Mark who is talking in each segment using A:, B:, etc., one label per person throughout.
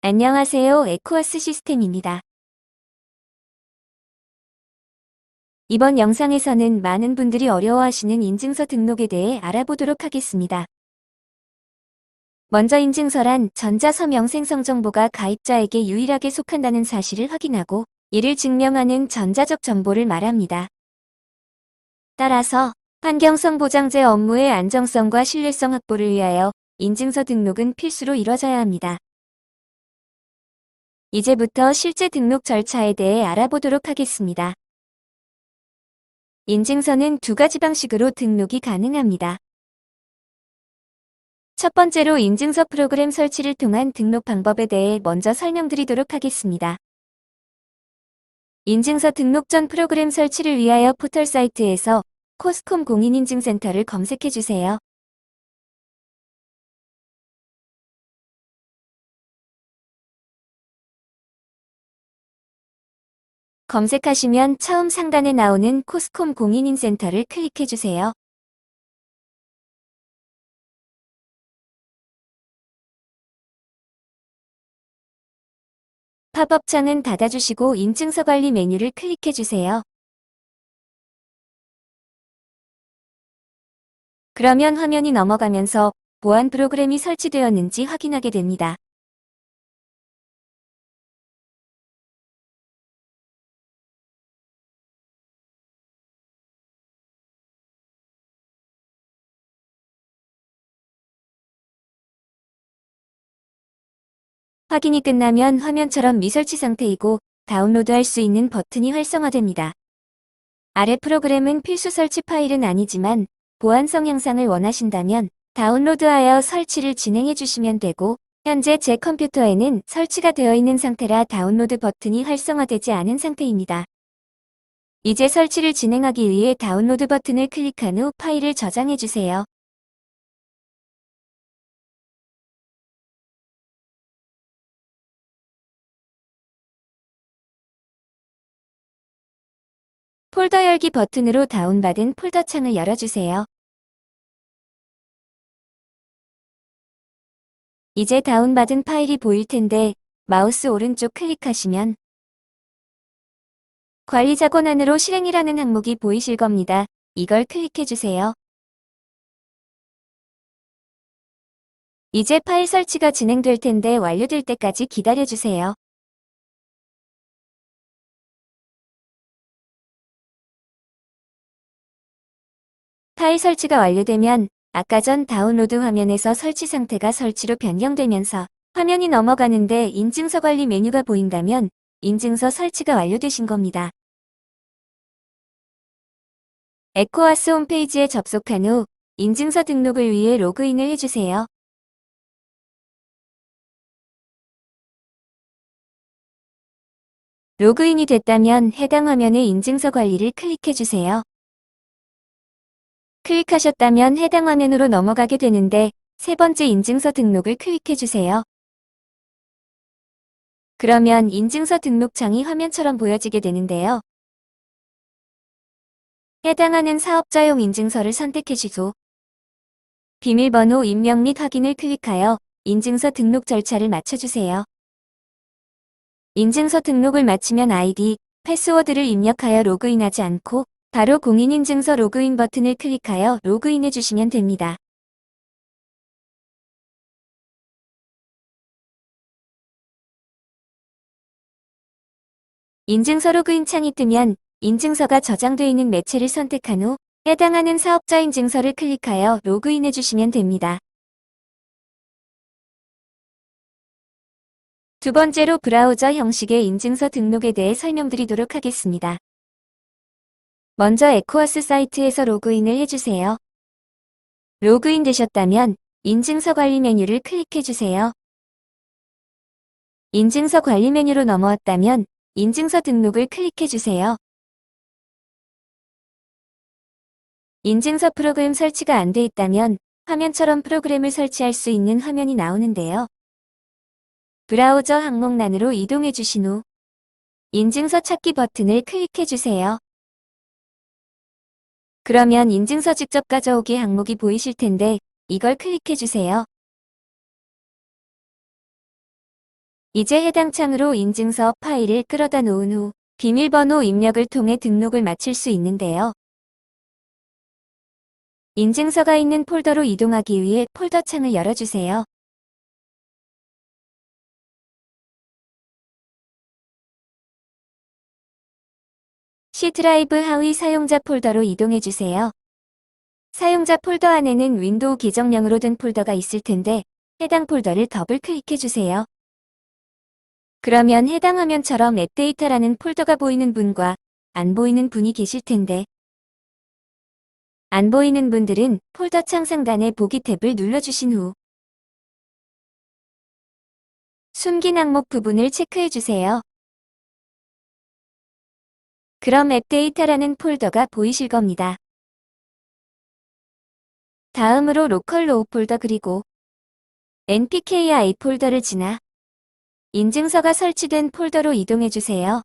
A: 안녕하세요. 에코아스 시스템입니다. 이번 영상에서는 많은 분들이 어려워하시는 인증서 등록에 대해 알아보도록 하겠습니다. 먼저 인증서란 전자서명 생성 정보가 가입자에게 유일하게 속한다는 사실을 확인하고 이를 증명하는 전자적 정보를 말합니다. 따라서 환경성 보장제 업무의 안정성과 신뢰성 확보를 위하여 인증서 등록은 필수로 이뤄져야 합니다. 이제부터 실제 등록 절차에 대해 알아보도록 하겠습니다. 인증서는 두 가지 방식으로 등록이 가능합니다. 첫 번째로 인증서 프로그램 설치를 통한 등록 방법에 대해 먼저 설명드리도록 하겠습니다. 인증서 등록 전 프로그램 설치를 위하여 포털 사이트에서 코스콤 공인인증센터를 검색해주세요. 검색하시면 처음 상단에 나오는 코스콤 공인인센터를 클릭해주세요. 팝업 창은 닫아주시고 인증서 관리 메뉴를 클릭해주세요. 그러면 화면이 넘어가면서 보안 프로그램이 설치되었는지 확인하게 됩니다. 확인이 끝나면 화면처럼 미설치 상태이고 다운로드할 수 있는 버튼이 활성화됩니다. 아래 프로그램은 필수 설치 파일은 아니지만 보안성 향상을 원하신다면 다운로드하여 설치를 진행해 주시면 되고 현재 제 컴퓨터에는 설치가 되어 있는 상태라 다운로드 버튼이 활성화되지 않은 상태입니다. 이제 설치를 진행하기 위해 다운로드 버튼을 클릭한 후 파일을 저장해 주세요. 폴더 열기 버튼으로 다운받은 폴더 창을 열어주세요. 이제 다운받은 파일이 보일 텐데 마우스 오른쪽 클릭하시면 관리자 권한으로 실행이라는 항목이 보이실 겁니다. 이걸 클릭해주세요. 이제 파일 설치가 진행될 텐데 완료될 때까지 기다려주세요. 파일 설치가 완료되면 아까 전 다운로드 화면에서 설치 상태가 설치로 변경되면서 화면이 넘어가는데 인증서 관리 메뉴가 보인다면 인증서 설치가 완료되신 겁니다. 에코와스 홈페이지에 접속한 후 인증서 등록을 위해 로그인을 해주세요. 로그인이 됐다면 해당 화면의 인증서 관리를 클릭해주세요. 클릭하셨다면 해당 화면으로 넘어가게 되는데 세 번째 인증서 등록을 클릭해주세요. 그러면 인증서 등록창이 화면처럼 보여지게 되는데요. 해당하는 사업자용 인증서를 선택해주고 비밀번호 입력 및 확인을 클릭하여 인증서 등록 절차를 마쳐주세요. 인증서 등록을 마치면 아이디, 패스워드를 입력하여 로그인하지 않고 바로 공인인증서 로그인 버튼을 클릭하여 로그인해 주시면 됩니다. 인증서 로그인 창이 뜨면 인증서가 저장되어 있는 매체를 선택한 후 해당하는 사업자 인증서를 클릭하여 로그인해 주시면 됩니다. 두 번째로 브라우저 형식의 인증서 등록에 대해 설명드리도록 하겠습니다. 먼저 에코와스 사이트에서 로그인을 해주세요. 로그인 되셨다면 인증서 관리 메뉴를 클릭해주세요. 인증서 관리 메뉴로 넘어왔다면 인증서 등록을 클릭해주세요. 인증서 프로그램 설치가 안 돼 있다면 화면처럼 프로그램을 설치할 수 있는 화면이 나오는데요. 브라우저 항목란으로 이동해 주신 후 인증서 찾기 버튼을 클릭해 주세요. 그러면 인증서 직접 가져오기 항목이 보이실 텐데 이걸 클릭해 주세요. 이제 해당 창으로 인증서 파일을 끌어다 놓은 후 비밀번호 입력을 통해 등록을 마칠 수 있는데요. 인증서가 있는 폴더로 이동하기 위해 폴더 창을 열어주세요. C 드라이브 하위 사용자 폴더로 이동해주세요. 사용자 폴더 안에는 윈도우 계정령으로 된 폴더가 있을 텐데 해당 폴더를 더블 클릭해주세요. 그러면 해당 화면처럼 앱 데이터라는 폴더가 보이는 분과 안 보이는 분이 계실 텐데 안 보이는 분들은 폴더 창 상단의 보기 탭을 눌러주신 후 숨긴 항목 부분을 체크해주세요. 그럼 앱 데이터라는 폴더가 보이실 겁니다. 다음으로 로컬 로우 폴더 그리고 npki 폴더를 지나 인증서가 설치된 폴더로 이동해주세요.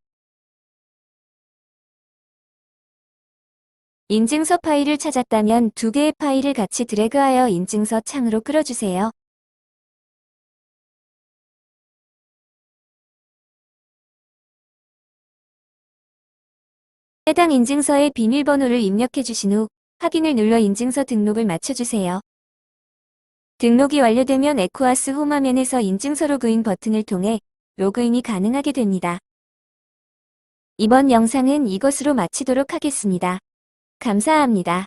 A: 인증서 파일을 찾았다면 두 개의 파일을 같이 드래그하여 인증서 창으로 끌어주세요. 해당 인증서의 비밀번호를 입력해 주신 후 확인을 눌러 인증서 등록을 마쳐주세요. 등록이 완료되면 에코아스 홈 화면에서 인증서 로그인 버튼을 통해 로그인이 가능하게 됩니다. 이번 영상은 이것으로 마치도록 하겠습니다. 감사합니다.